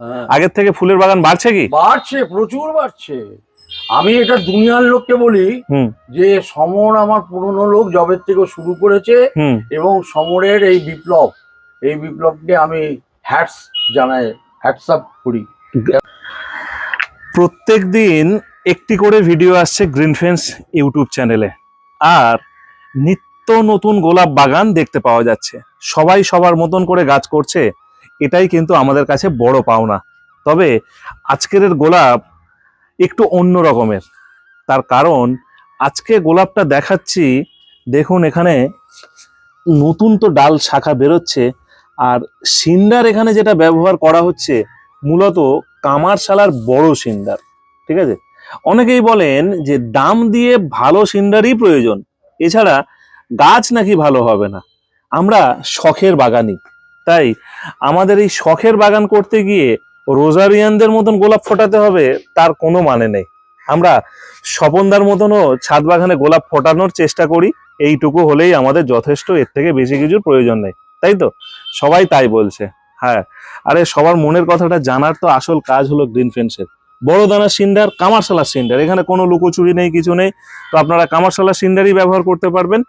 হ্যাঁ। আগের থেকে ফুলের বাগান বাড়ছে কি? বাড়ছে প্রচুর বাড়ছে। আমি এটা দুনিয়ার লোককে বলি যে সমর আমার পুরনো লোক জবের থেকে শুরু করেছে এবং সমরের এই বিপ্লব এই বিপ্লবকে আমি হ্যাটস জানাই হ্যাটস আপ করি। প্রত্যেক দিন একটি করে ভিডিও আসছে গ্রিন ফেন্স ইউটিউব চ্যানেলে আর নিত্য নতুন গোলাপ বাগান দেখতে পাওয়া যাচ্ছে। সবাই সবার মতন করে গাছ করছে। এটাই কিন্তু আমাদের কাছে বড় পাওনা। তবে আজকের গোলাপ একটু অন্য রকমের। তার কারণ, আজকে গোলাপটা দেখাচ্ছি, দেখুন এখানে নতুন তো ডাল শাখা বেরোচ্ছে, আর সিন্ডার এখানে যেটা ব্যবহার করা হচ্ছে, মূলত কামারশালার বড় সিন্ডার, ঠিক আছে? অনেকেই বলেন যে দাম দিয়ে ভালো সিন্ডারই প্রয়োজন, এছাড়া গাছ নাকি ভালো হবে না। আমরা শখের বাগানি তাই আমাদের এই শখের বাগান করতে গিয়ে রোজারিয়ানদের মতন গোলাপ ফোটাতে হবে, তার কোনো মানে নেই। আমরা স্বপনদার মতনও ছাদ বাগানে গোলাপ ফোটানোর চেষ্টা করি, এইটুকু হলেই আমাদের যথেষ্ট, এর থেকে বেশি কিছুর প্রয়োজন নেই। তাই তো? সবাই তাই বলছে। হ্যাঁ আরে সবার মনের কথাটা জানার তো আসল কাজ হলো গ্রিন ফেন্সের বড় দানার সিন্ডার, কামারশালা সিন্ডার, এখানে কোনো লুকোচুরি নেই, কিছু নেই। তো আপনারা কামারশালা সিন্ডারই ব্যবহার করতে পারবেন,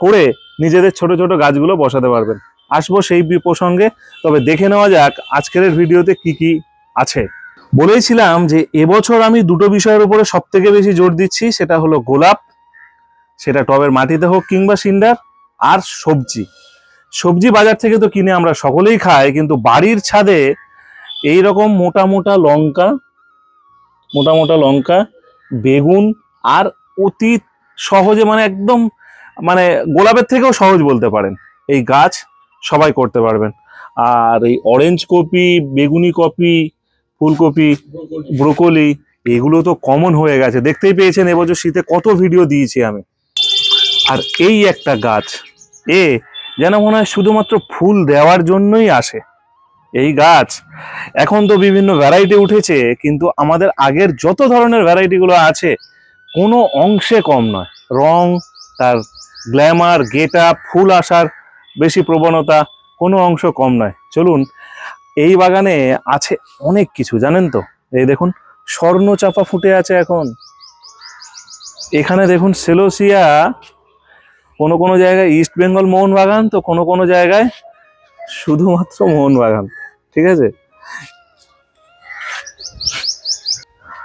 করে নিজেদের ছোট ছোট গাছগুলো বসাতে পারবেন। আসব সেই প্রসঙ্গে। তবে দেখে নেওয়া যাক, আজকের ভিডিওতে কি কি আছে। বলেছিলাম যে, এবছর আমি দুটো বিষয়ের উপরে সব থেকে বেশি জোর দিচ্ছি, সেটা হলো গোলাপ, সেটা টবের মাটিতে হোক কিংবা সিন্ডার, আর সবজি। সবজি বাজার থেকে তো কিনে আমরা সকলেই খাই, কিন্তু বাড়ির ছাদে এই রকম মোটা মোটা লঙ্কা, মোটা মোটা লঙ্কা, বেগুন, আর অতি সহজে মানে একদম মানে গোলাপের থেকেও সহজ বলতে পারেন। এই গাছ সবাই করতে পারবেন। আর এই অরেঞ্জ কপি, বেগুনি কপি, ফুলকপি, ব্রোকলি, এগুলো তো কমন হয়ে গেছে। দেখতেই পেয়েছেন এবছর শীতে কত ভিডিও দিয়েছি আমি। আর এই একটা গাছ, এ যেন মনে হয় শুধুমাত্র ফুল দেওয়ার জন্যই আসে। এই গাছ এখন তো বিভিন্ন ভ্যারাইটি উঠেছে, কিন্তু আমাদের আগের যত ধরনের ভ্যারাইটিগুলো আছে, কোনো অংশে কম নয়। রং, তার গ্ল্যামার গেটা, ফুল আসার বেশি প্রবণতা, কোনো অংশ কম নয়। চলুন, এই বাগানে আছে অনেক কিছু, জানেন তো? এই দেখুন, স্বর্ণ চাপা ফুটে আছে এখন। এখানে দেখুন, সেলোসিয়া, কোনো কোনো জায়গায় ইস্ট বেঙ্গল মোহনবাগান তো কোনো কোনো জায়গায় শুধুমাত্র মোহনবাগান ঠিক আছে?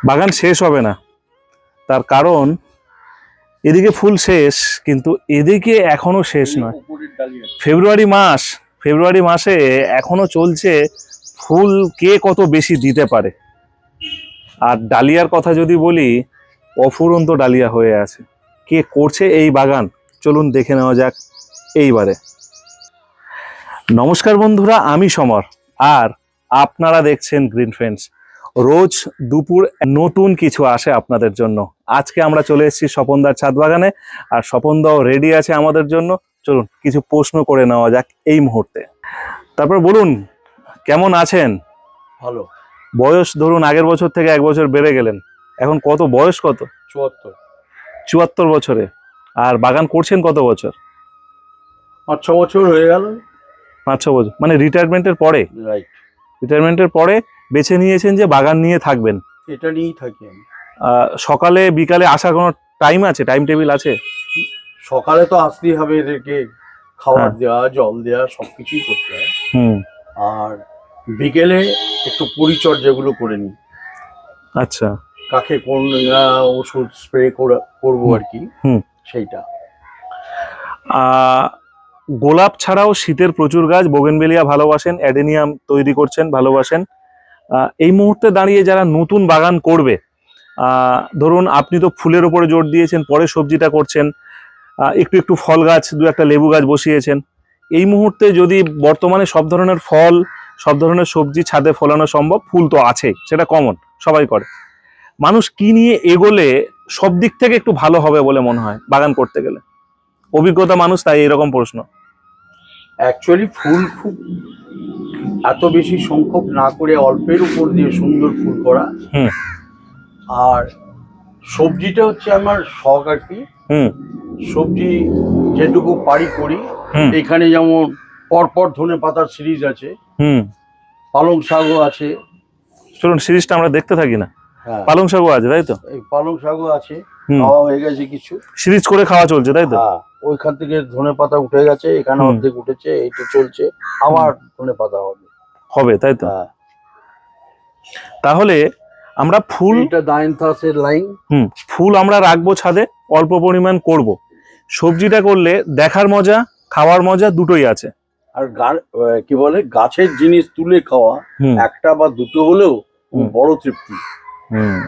বাগান শেষ হবে না। তার কারণ, এদিকে ফুল শেষ, কিন্তু এদিকে এখনও শেষ নয়। ফেব্রুয়ারি মাস, ফেব্রুয়ারি মাসে এখনও চলছে ফুল কে কত বেশি দিতে পারে? আর ডালিয়ার কথা যদি বলি, অফুরন্ত ডালিয়া হয়ে আছে। কে করছে এই বাগান? চলুন দেখে নেওয়া যাক এইবারে। নমস্কার বন্ধুরা, আমি সমর। আর আপনারা দেখছেন গ্রিন ফ্রেন্ডস রোজ দুপুর নতুন কিছু আসে আপনাদের জন্য। আজকে আমরা চলে এসেছি স্বপনদার ছাদ বাগানে। আর স্বপনদাও রেডি আছে আমাদের জন্য। চলুন কিছু প্রশ্ন করে নেওয়া যাক এই মুহূর্তে। তারপর বলুন কেমন আছেন? ভালো। বয়স ধরুন আগের বছর থেকে এক বছর বেড়ে গেলেন। এখন কত বয়স কত? চুয়াত্তর। চুয়াত্তর বছরে। আর বাগান করছেন কত বছর? পাঁচ ছ বছর হয়ে গেল। পাঁচ ছ বছর। মানে রিটায়ারমেন্টের পরে? রাইট রিটায়ারমেন্টের পরে বেছে নিয়েছেন যে বাগান নিয়ে থাকবেন। এটা নিয়েই থাকি আমি। সকালে বিকালে আসার কোনো টাইম আছে? টাইম টেবিল আছে? সকালে তো আসতেই হবে এদেরকে খাবার হ্যাঁ। দেওয়া জল দেওয়া সবকিছুই করতে হয়। হুম। আর বিকেলে একটু পরিচর্যাগুলো করে নিই। আচ্ছা। কাকে কোন ওষুধ স্প্রে করব আর কি হুম। সেইটা। গোলাপ ছাড়াও শীতের প্রচুর গাছ বোগেনবেলিয়া ভালোবাসেন অ্যাডেনিয়াম তৈরি করছেন ভালোবাসেন। এই মুহূর্তে দাঁড়িয়ে যারা নতুন বাগান করবে ধরুন আপনি তো ফুলের উপরে জোর দিয়েছেন পরে সবজিটা করছেন একটু একটু ফল গাছ দু একটা লেবু গাছ বসিয়েছেন। এই মুহূর্তে যদি বর্তমানে সব ধরনের ফল সব ধরনের সবজি ছাদে ফলানো সম্ভব ফুল তো আছে সেটা কমন সবাই করে। মানুষ কি নিয়ে এগোলে সব দিক থেকে একটু ভালো হবে বলে মনে হয় বাগান করতে গেলে। অভিজ্ঞতা মানুষ তাই এরকম প্রশ্ন। অ্যাকচুয়ালি ফুল খুব এত বেশি সংখ্যক না করে অল্পের উপর দিয়ে সুন্দর ফুল করা। হুম। আর সবজিটা হচ্ছে আমার শখ আর কি। হুম। সবজি যেটুকু পারি করি। এখানে যেমন পরপর ধনে পাতার সিরিজ আছে। হুম। পালং শাকও আছে। চলুন সিরিজটা আমরা দেখতে থাকি না। হ্যাঁ। পালং শাকও আছে তাই তো? পালং শাকও আছে। খাওয়া হয়ে গেছে কিছু। সিরিজ করে খাওয়া চলছে তাই তো? হ্যাঁ ওইখান থেকে ধনে পাতা উঠে গেছে এখানে। অর্ধেক উঠেছে চলছে। আবার ধনে পাতা হবে। হবে তাই তো? হ্যাঁ। তাহলে আমরা ফুল লাইন। হুম ফুল আমরা রাখব ছাদে। অল্প পরিমাণ করব। সবজিটা করলে দেখার মজা খাওয়ার মজা দুটোই আছে। আর গা- কি বলে গাছের জিনিস তুলে খাওয়া একটা বা দুটো হলেও বড় তৃপ্তি। হুম।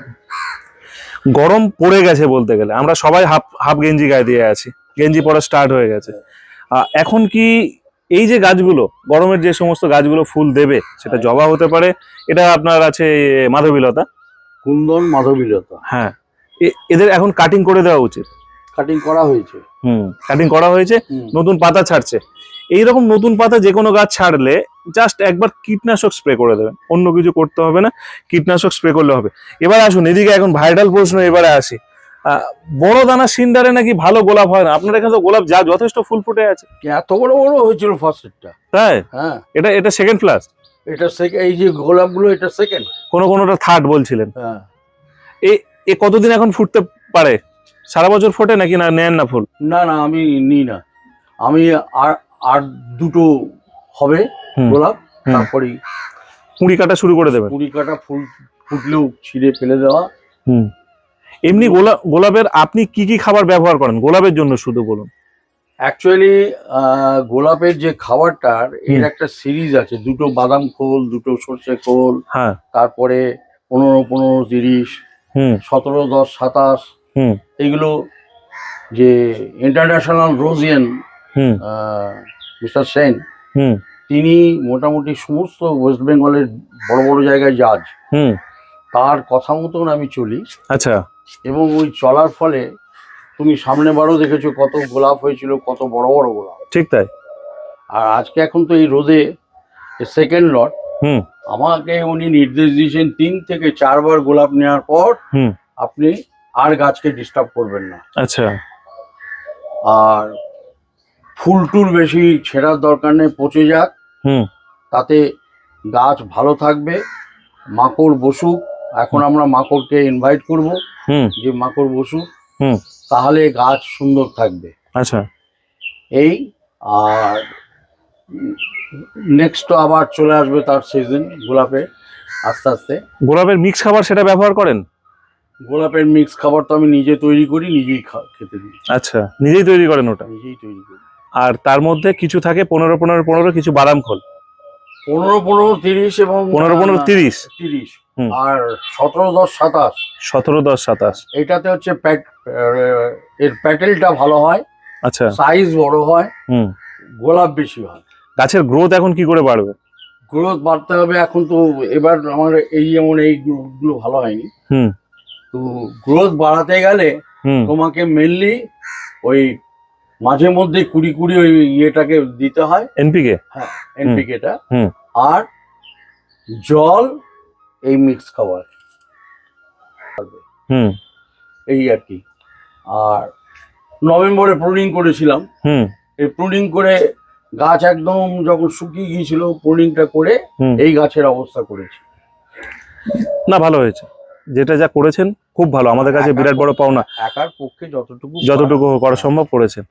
গরম পড়ে গেছে বলতে গেলে। আমরা সবাই হাফ হাফ গেঞ্জি গায়ে দিয়ে আছি। গেঞ্জি পরা স্টার্ট হয়ে গেছে। এখন কি এই যে গাছগুলো গরমের যে সমস্ত গাছগুলো ফুল দেবে সেটা হ্যাঁ। জবা হতে পারে। এটা আপনার আছে মাধবীলতা? কুন্দন মাধবীলতা। হ্যাঁ। এদের এখন কাটিং করে দেওয়া উচিত। কাটিং করা হয়েছে। হুম কাটিং করা হয়েছে নতুন পাতা ছাড়ছে। এইরকম নতুন পাতা যে কোনো গাছ ছাড়লে জাস্ট একবার কীটনাশক স্প্রে করে দেবেন। অন্য কিছু করতে হবে না কীটনাশক স্প্রে করলে হবে। এবার আসুন এদিকে এখন ভাইরাল প্রশ্ন এবারে আসি। বড় দানা সিন্ডারে নাকি ভালো গোলাপ হয় না? আপনার এখানে তো গোলাপ যা যথেষ্ট ফুল ফুটে আছে। এত বড় বড় হয়েছিল ফার্স্টেরটা তাই? হ্যাঁ। এটা এটা সেকেন্ড ফ্লাস এটা সেকেন্ড এই যে গোলাপগুলো এটা সেকেন্ড কোনো কোনোটা থার্ড বলছিলেন। হ্যাঁ। এ কতদিন এখন ফুটতে পারে? সারা বছর ফোটে নাকি না নেন না ফুল? না না আমি নিই না। আমি আর আর দুটো হবে গোলাপ। তারপরেই কুড়ি কাটা শুরু করে দেবেন? কুড়ি কাটা ফুল ফুটলেও ছিঁড়ে ফেলে দেওয়া। হুম। এমনি গোলাপ গোলাপের আপনি কি কি খাবার ব্যবহার করেন? গোলাপের জন্য শুধু বলুন। অ্যাকচুয়ালি গোলাপের যে খাবারটার এর একটা সিরিজ আছে। দুটো বাদাম খোল দুটো সর্ষে খোল হ্যাঁ। তারপরে পনেরো পনেরো তিরিশ সতেরো দশ সাতাশ হুম। এগুলো যে ইন্টারন্যাশনাল রোজিয়ান হুম। মিস্টার সেন হুম। তিনি মোটামুটি সমস্ত ওয়েস্ট বেঙ্গলের বড় বড় জায়গায় জাজ হুম। তার কথা মতন আমি চলি। আচ্ছা। এবং ওই চলার ফলে তুমি সামনে বারও দেখেছ কত গোলাপ হয়েছিল কত বড় বড় গোলাপ। ঠিক তাই। আর আজকে এখন তো এই রোদে সেকেন্ড লট হুম। আমাকে উনি নির্দেশ দিয়েছেন তিন থেকে চারবার গোলাপ নেওয়ার পর আপনি আর গাছকে ডিস্টার্ব করবেন না। আচ্ছা। আর ফুল টুল বেশি ছেঁড়ার দরকার নেই পচে যাক। হুম। তাতে গাছ ভালো থাকবে মাকড় বসুক। এখন আমরা মাকড়কে ইনভাইট করব হুম। যে মাকড় বসুক হুম। তাহলে গাছ সুন্দর থাকবে। আচ্ছা। এই আর নেক্সট আবার চলে আসবে তার সিজন গোলাপে আস্তে আস্তে। গোলাপের মিক্স খাবার সেটা ব্যবহার করেন? গোলাপের মিক্স খাবার তো আমি নিজে তৈরি করি নিজেই খেতে দিই। আচ্ছা নিজেই তৈরি করেন ওটা? নিজেই তৈরি করি। আর তার মধ্যে কিছু থাকে পনেরো পনেরো পনেরো কিছু বাদাম খোল। পনেরো পনেরো তিরিশ এবং পনেরো পনেরো তিরিশ। তিরিশ। আর সতেরো দশ সাতাশ। সতেরো দশ সাতাশ। এটাতে হচ্ছে প্যাট এর প্যাটেলটা ভালো হয় আচ্ছা। সাইজ বড় হয় হুম। গোলাপ বেশি হয়। গাছের গ্রোথ এখন কি করে বাড়বে? গ্রোথ বাড়তে হবে এখন তো এবার আমার এই যেমন এই গুলো ভালো হয়নি। হুম। তো গ্রোথ বাড়াতে গেলে তোমাকে মেনলি ওই মাঝে মধ্যে কুড়ি কুড়ি ওই ইয়েটাকে দিতে হয়। এনপিকে হ্যাঁ এনপিকেটা হুম। আর জল এই মিক্স খাবার হুম। এই আর কি। আর নভেম্বরে প্রুনিং করেছিলাম। হুম। এই প্রুনিং করে গাছ একদম যখন শুকিয়ে গিয়েছিল প্রুনিংটা করে এই গাছের অবস্থা করেছি। না ভালো হয়েছে। যেটা যা করেছেন খুব ভালো। আমাদের কাছে বিরাট বড় পাওনা। একার পক্ষে যতটুকু যতটুকু করা সম্ভব করেছেন।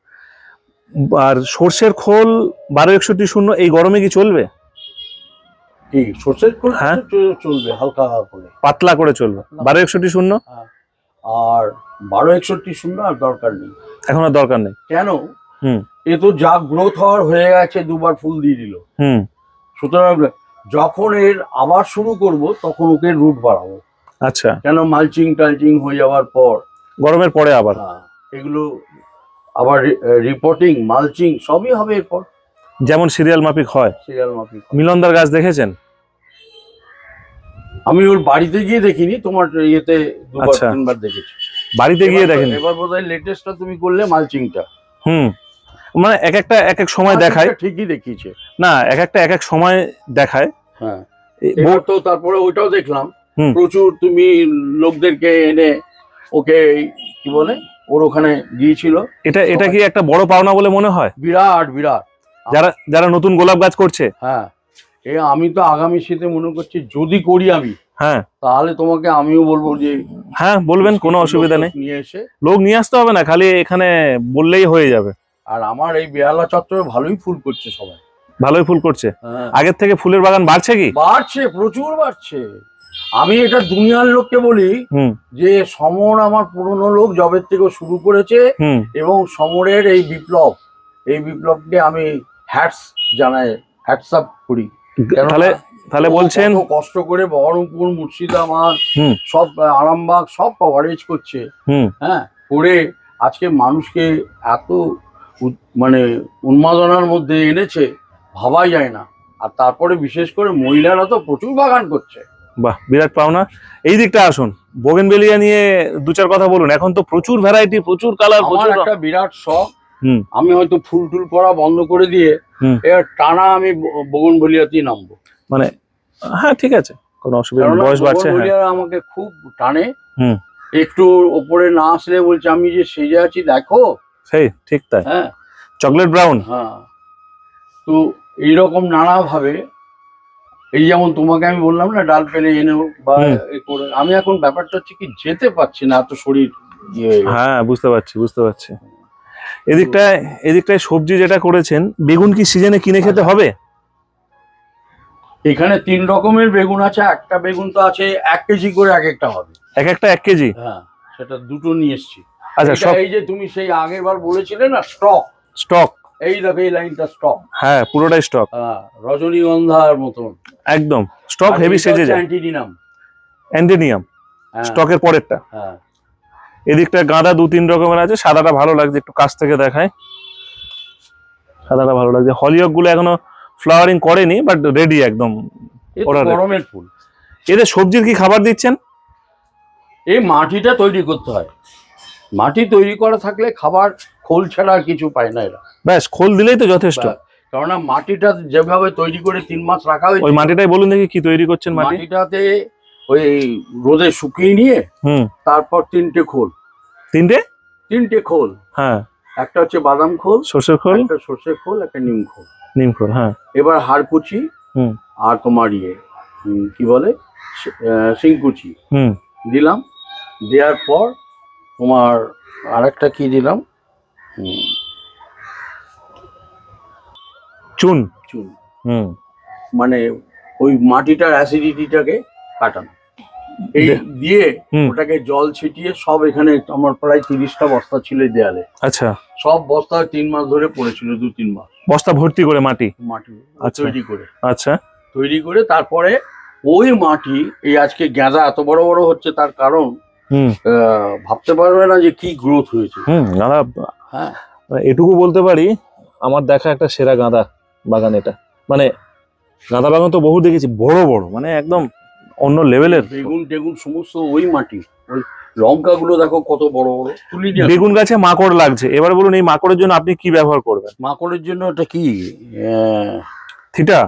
আর সর্ষের খোল বারো একষট্টি শূন্য এই গরমে কি চলবে? সর্ষের খোল হ্যাঁ। চলবে হালকা করে। পাতলা করে চলবে। বারো একষট্টি শূন্য? আর বারো একষট্টি শূন্য আর দরকার নেই। এখন আর দরকার নেই। কেন? এ তো যা গ্রোথ হওয়ার হয়ে গেছে দুবার ফুল দিয়ে দিল। হুম। সুতরাং যখন এর আবার শুরু করব তখন ওকে রুট বাড়াবো। আচ্ছা। কেন মালচিং টালচিং হয়ে যাওয়ার পর। গরমের পরে আবার? এগুলো আবার রিপোর্টিং মালচিং সবই হবে এরপর। যেমন সিরিয়াল মাফিক হয়। সিরিয়াল মাফিক মিলনদার গাছ দেখেছেন? আমি ওর বাড়িতে গিয়ে দেখিনি তোমার ইয়েতে দুবার আচ্ছা। তিনবার দেখেছি। বাড়িতে গিয়ে দেখেন? এবার বোধহয় লেটেস্টটা তুমি করলে মালচিংটা হুম। মানে এক একটা এক এক সময় দেখায়। ঠিকই দেখিয়েছে। না এক একটা এক এক সময় দেখায়। হ্যাঁ। তো তারপরে ওইটাও দেখলাম। প্রচুর তুমি লোকদেরকে এনে ওকে কি বলে ওর ওখানে গিয়েছিল এটা এটা কি একটা বড় পাওনা বলে মনে হয়? বিরাট বিরাট। যারা যারা নতুন গোলাপ গাছ করছে। হ্যাঁ। এ আমি তো আগামী শীতে মনে করছি যদি করি আমি হ্যাঁ। তাহলে তোমাকে আমিও বলব যে হ্যাঁ বলবেন কোনো অসুবিধা নেই। নিয়ে এসে লোক নিয়ে আসতে হবে না খালি এখানে বললেই হয়ে যাবে। আর আমার এই বেহালা চত্বরে ভালোই ফুল করছে সবাই। ভালোই ফুল করছে? হ্যাঁ। আগের থেকে ফুলের বাগান বাড়ছে কি? বাড়ছে প্রচুর বাড়ছে। আমি এটা দুনিয়ার লোককে বলি যে সমর আমার পুরনো লোক জবের থেকে শুরু করেছে এবং সমরের এই বিপ্লব এই বিপ্লবকে আমি হ্যাটস জানাই হ্যাটস আপ করি। তাহলে তাহলে বলছেন কষ্ট করে বহরমপুর মুর্শিদাবাদ। সব আরামবাগ সব কভারেজ করছে। হ্যাঁ করে আজকে মানুষকে এত মানে উন্মাদনার মধ্যে এনেছে ভাবাই যায় না। আর তারপরে বিশেষ করে মহিলারা তো প্রচুর বাগান করছে। বাহ বিরাট পাওনা। এই দিকটা আসুন বোগেনবেলিয়া নিয়ে দু চার কথা বলুন। এখন তো প্রচুর ভ্যারাইটি প্রচুর কালার প্রচুর একটা বিরাট শখ। আমি হয়তো ফুল টুল পড়া বন্ধ করে দিয়ে। এবার টানা আমি বগন বলিয়াতেই নামবো। মানে হ্যাঁ ঠিক আছে কোনো অসুবিধা নেই বয়স বাড়ছে হ্যাঁ। আমাকে খুব টানে। হুম। একটু ওপরে না আসলে বলছে আমি যে সেজে আছি দেখো সেই ঠিক তাই। হ্যাঁ। Chocolate brown. হ্যাঁ। তো এইরকম নানা ভাবে এই যেমন তোমাকে আমি বললাম না ডাল পেলে এনেও বা করে আমি এখন ব্যাপারটা হচ্ছে কি যেতে পারছি না এত শরীর ইয়ে হ্যাঁ বুঝতে পারছি বুঝতে পারছি। এদিকটায় এদিকটায় সবজি যেটা করেছেন বেগুন কি সিজনে কিনে খেতে হবে? এখানে তিন রকমের বেগুন আছে একটা বেগুন তো আছে এক কেজি করে এক একটা হবে। এক একটা এক কেজি? হ্যাঁ সেটা দুটো নিয়ে এসছি। আচ্ছা এই যে তুমি সেই আগের বার বলেছিলে না স্টক? স্টক। এই দেখো এই লাইনটা স্টক। হ্যাঁ পুরোটাই স্টক। রজনীগন্ধার মতন। একদম। স্টক হেভি সেজে যায় অ্যান্টিডিনাম অ্যান্ডেনিয়াম হ্যাঁ, স্টকের পরেরটা। হ্যাঁ। এদিকটা গাঁদা দু তিন রকমের আছে সাদাটা ভালো লাগছে একটু কাছ থেকে দেখায় সাদাটা ভালো লাগছে। হলিওকগুলো এখনও ফ্লাওয়ারিং করেনি বাট রেডি একদম। গরমের ফুল। এদের সবজির কি খাবার দিচ্ছেন? এই মাটিটা তৈরি করতে হয়। মাটি তৈরি করা থাকলে খাবার খোল ছাড়া আর কিছু পায় না এরা। ব্যাস খোল দিলেই তো যথেষ্ট। কেননা মাটিটা যেভাবে তৈরি করে তিন মাস রাখা ওই হয়েছে মাটিটাই বলুন দেখি কি তৈরি করছেন মাটিটাতে ওই রোদে শুকিয়ে নিয়ে হুম। তারপর তিনটে খোল। তিনটে? তিনটে খোল। হ্যাঁ। একটা হচ্ছে বাদাম খোল সর্ষের খোল? একটা সর্ষে খোল একটা নিম খোল। নিম খোল হ্যাঁ। এবার হাড়কুচি হুম। আর তোমার ইয়ে কি বলে সি- আহ, শিংকুচি হুম। দিলাম। দেওয়ার পর তোমার আরেকটা কি দিলাম? চুন। চুন। হুম। মানে ওই মাটিটার অ্যাসিডিটিটাকে কাটানো। এই দিয়ে ওটাকে জল ছিটিয়ে সব এখানে আমার প্রায় তিরিশটা বস্তা ছিল দেয়ালে। আচ্ছা। সব বস্তা তিন মাস ধরে পড়েছিল দু তিন মাস। বস্তা ভর্তি করে মাটি? মাটি আচ্ছা। তৈরি করে। আচ্ছা। তৈরি করে তারপরে ওই মাটি এই আজকে গ্যাঁদা এত বড় বড় হচ্ছে তার কারণ ভাবতে পারবে না যে কি গ্রোথ হয়েছে। হুম গাঁদা হ্যাঁ। এটুকু বলতে পারি আমার দেখা একটা সেরা গাঁদা বাগান এটা। মানে গাঁদা বাগান তো বহু দেখেছি বড় বড় মানে একদম অন্য লেভেলের। বেগুন টেগুন সমস্ত ওই মাটি। ওই লঙ্কা গুলো দেখো কত বড় বড়। তুলি বেগুন গাছে মাকড় লাগছে। এবার বলুন এই মাকড়ের জন্য আপনি কি ব্যবহার করবেন? মাকড়ের জন্য এটা কি? থিটা?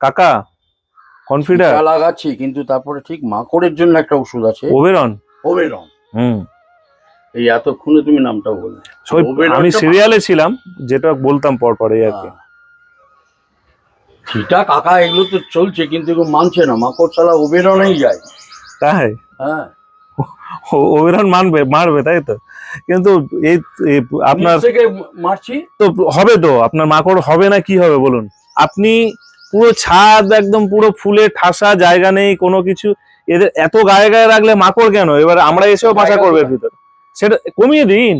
কাকা? কনফিডার? লাগাচ্ছি কিন্তু তারপরে ঠিক মাকড়ের জন্য একটা ওষুধ আছে। ওবেরন? ওবেরন হুম। এই এতক্ষণে তুমি নামটাও বললে। আমি সিরিয়ালে ছিলাম যেটা বলতাম পর পর এই আর কি। হ্যাঁ। কাকা এগুলো তো চলছে কিন্তু এগুলো মানছে না। ওবেরনেই যায়। তাই? হ্যাঁ। ওবেরন মানবে মারবে তাই তো? কিন্তু এই এই আপনার থেকে মারছি। তো হবে তো আপনার মাকড় হবে না কি হবে বলুন? আপনি পুরো ছাদ একদম পুরো ফুলে ঠাসা জায়গা নেই কোনো কিছু এদের এত গায়ে গায়ে রাখলে মাকড় কেন? এবার আমরা এসেও বাসা করবে? ভিতর। সেটা কমিয়ে দিন।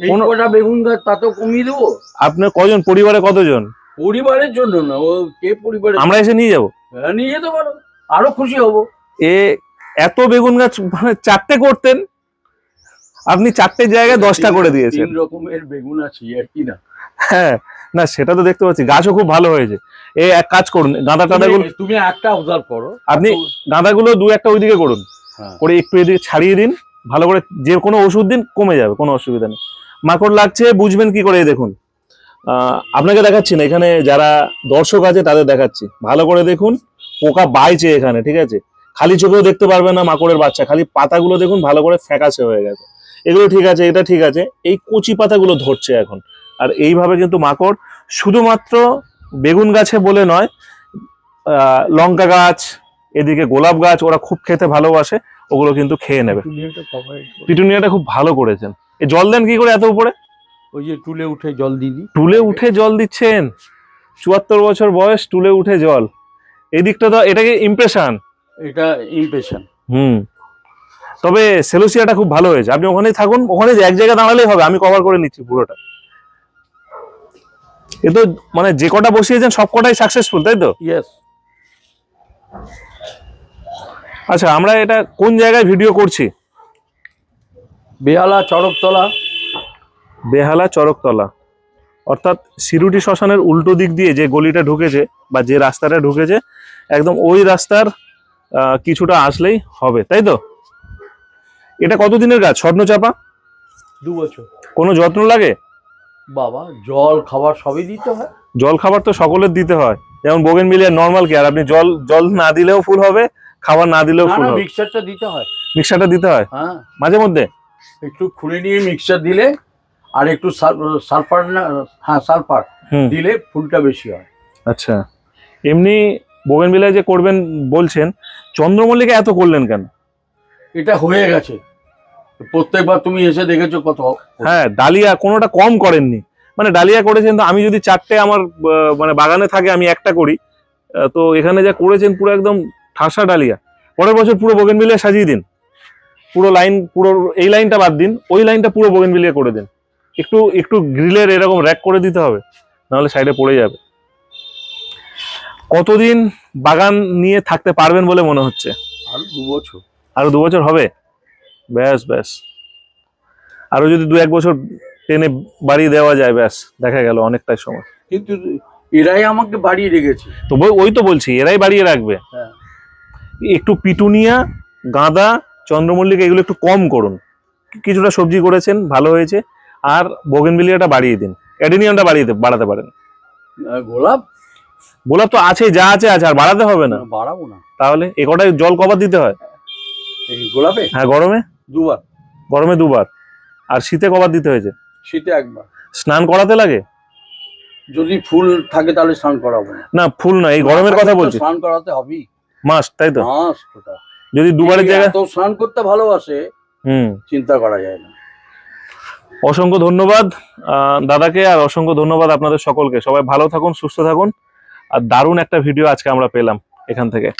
এই বেগুন গাছ তা তো কমিয়ে দেবো। আপনার কজন? পরিবারে কতজন? পরিবারের জন্য না ও কে পরিবারের আমরা এসে নিয়ে যাব। হ্যাঁ, নিয়ে যেতে পারো। আরও খুশি হব। এ এত বেগুন গাছ মানে চারটে করতেন। আপনি চারটে জায়গায় দশটা করে দিয়েছেন। তিন রকমের বেগুন আছে আর কি না? হ্যাঁ না সেটা তো দেখতে পাচ্ছি। গাছও খুব ভালো হয়েছে। এ এক কাজ করুন গাঁদা টাদাগুলো তুমি- তুমি একটা অবজার্ভ করো। আপনি- গাঁদাগুলো দু একটা ওইদিকে করুন। হ্যাঁ। করে একটু এদিকে ছাড়িয়ে দিন। ভালো করে যে কোনো ওষুধ দিন কমে যাবে কোনো অসুবিধা নেই। মাকড় লাগছে বুঝবেন কি করে দেখুন। আপনাকে দেখাচ্ছি না এখানে যারা দর্শক আছে তাদের দেখাচ্ছি। ভালো করে দেখুন পোকা বাইছে এখানে ঠিক আছে? খালি চোখেও দেখতে পারবে না মাকড়ের বাচ্চা। খালি পাতাগুলো দেখুন ভালো করে ফ্যাকাশে হয়ে গেছে। এগুলো ঠিক আছে এটা ঠিক আছে। এই কচি পাতাগুলো ধরছে এখন। আর এইভাবে কিন্তু মাকড় শুধুমাত্র বেগুন গাছে বলে নয় লঙ্কা গাছ এদিকে গোলাপ গাছ ওরা খুব খেতে ভালোবাসে ওগুলো কিন্তু খেয়ে নেবে। পিটুনিয়াটা খুব ভালো করেছেন। এ জল দেন কি করে এত উপরে? ওই যে টুলে উঠে জল দিয়ে দিই। টুলে উঠে জল দিচ্ছেন? চুয়াত্তর বছর বয়স টুলে উঠে জল। এই দিকটা তো এটাকে ইমপ্রেশন এটা ইমপ্রেশন হুম। তবে সেলোসিয়াটা খুব ভালো হয়েছে। আপনি ওখানেই থাকুন ওখানে যে এক জায়গায় দাঁড়ালেই হবে আমি কভার করে নিচ্ছি পুরোটা। এ তো মানে যে কটা বসিয়েছেন সব কটাই সাকসেসফুল তাই তো? ইয়েস আচ্ছা আমরা এটা কোন জায়গায় ভিডিও করছি? বেহালা চড়কতলা বেহালা চরকতলা। অর্থাৎ সিরুটি শ্মশানের উল্টো দিক দিয়ে যে গলিটা ঢুকেছে বা যে রাস্তাটা ঢুকেছে একদম ওই রাস্তার কিছুটা আসলেই হবে তাই তো? এটা কতদিনের গাছ? স্বর্ণচাপা? দু বছর। কোনো যত্ন লাগে? বাবা জল খাবার সবই দিতে হয়? জল খাবার তো সকলের দিতে হয়। যেমন বোগেন মিলিয়ার নর্মাল কেয়ার আপনি জল জল না দিলেও ফুল হবে খাবার না দিলেও ফুল হবে। মিক্সারটা দিতে হয়। মিক্সারটা দিতে হয়? হ্যাঁ। মাঝে মধ্যে? একটু খুলে নিয়ে মিক্সার দিলে আর একটু সাল- সালফার না হ্যাঁ সালফার দিলে ফুলটা বেশি হয়। আচ্ছা। এমনি বোগেন মিলিয়া যে করবেন বলছেন চন্দ্রমল্লিকা এত করলেন কেন? এটা হয়ে গেছে। প্রত্যেকবার তুমি এসে দেখেছ কত হ্যাঁ ডালিয়া কোনোটা কম করেননি। মানে ডালিয়া করেছেন তো আমি যদি চারটে আমার মানে বাগানে থাকে আমি একটা করি। তো এখানে যা করেছেন পুরো একদম ঠাসা ডালিয়া। পরের বছর পুরো বোগেন মিলিয়া সাজিয়ে দিন। পুরো লাইন পুরো এই লাইনটা বাদ দিন ওই লাইনটা পুরো বোগেন মিলিয়া করে দিন। একটু একটু গ্রিলের এরকম র্যাক করে দিতে হবে নাহলে সাইডে পড়ে যাবে। কতদিন বাগান নিয়ে থাকতে পারবেন বলে মনে হচ্ছে? আর দু বছর। আরও দু বছর হবে? ব্যাস ব্যাস। আরও যদি দু এক বছর টেনে বাড়িয়ে দেওয়া যায় ব্যাস দেখা গেল অনেকটাই সময়। কিন্তু এরাই আমাকে বাড়িয়ে রেখেছে। তো ওই তো বলছি এরাই বাড়িয়ে রাখবে। হ্যাঁ। একটু পিটুনিয়া গাঁদা চন্দ্রমল্লিকা এগুলো একটু কম করুন। কিছুটা সবজি করেছেন ভালো হয়েছে। আর বোগেনভিলিয়াটা বাড়িয়ে দিন। অ্যাডেনিয়ামটা বাড়িয়ে বাড়াতে পারেন। গোলাপ? গোলাপ তো আছে যা আছে আছে আর বাড়াতে হবে না। বাড়াবো না। তাহলে এ কটায় জল কবার দিতে হয়? গোলাপে? হ্যাঁ গরমে? দুবার। গরমে দুবার। আর শীতে কবার দিতে হয়েছে? শীতে একবার। স্নান করাতে লাগে? যদি ফুল থাকে তাহলে স্নান করাবো। না ফুল না এই গরমের কথা বলছি। স্নান করাতে হবেই মাস্ট তাই তো? মাস ওটা। যদি দুবারের জায়গায় এত স্নান করতে ভালোবাসে হুম। চিন্তা করা যায় না। অসংখ্য ধন্যবাদ দাদাকে আর অসংখ্য ধন্যবাদ আপনাদের সকলকে। সবাই ভালো থাকুন সুস্থ থাকুন। আর দারুণ একটা ভিডিও আজকে আমরা পেলাম এখান থেকে।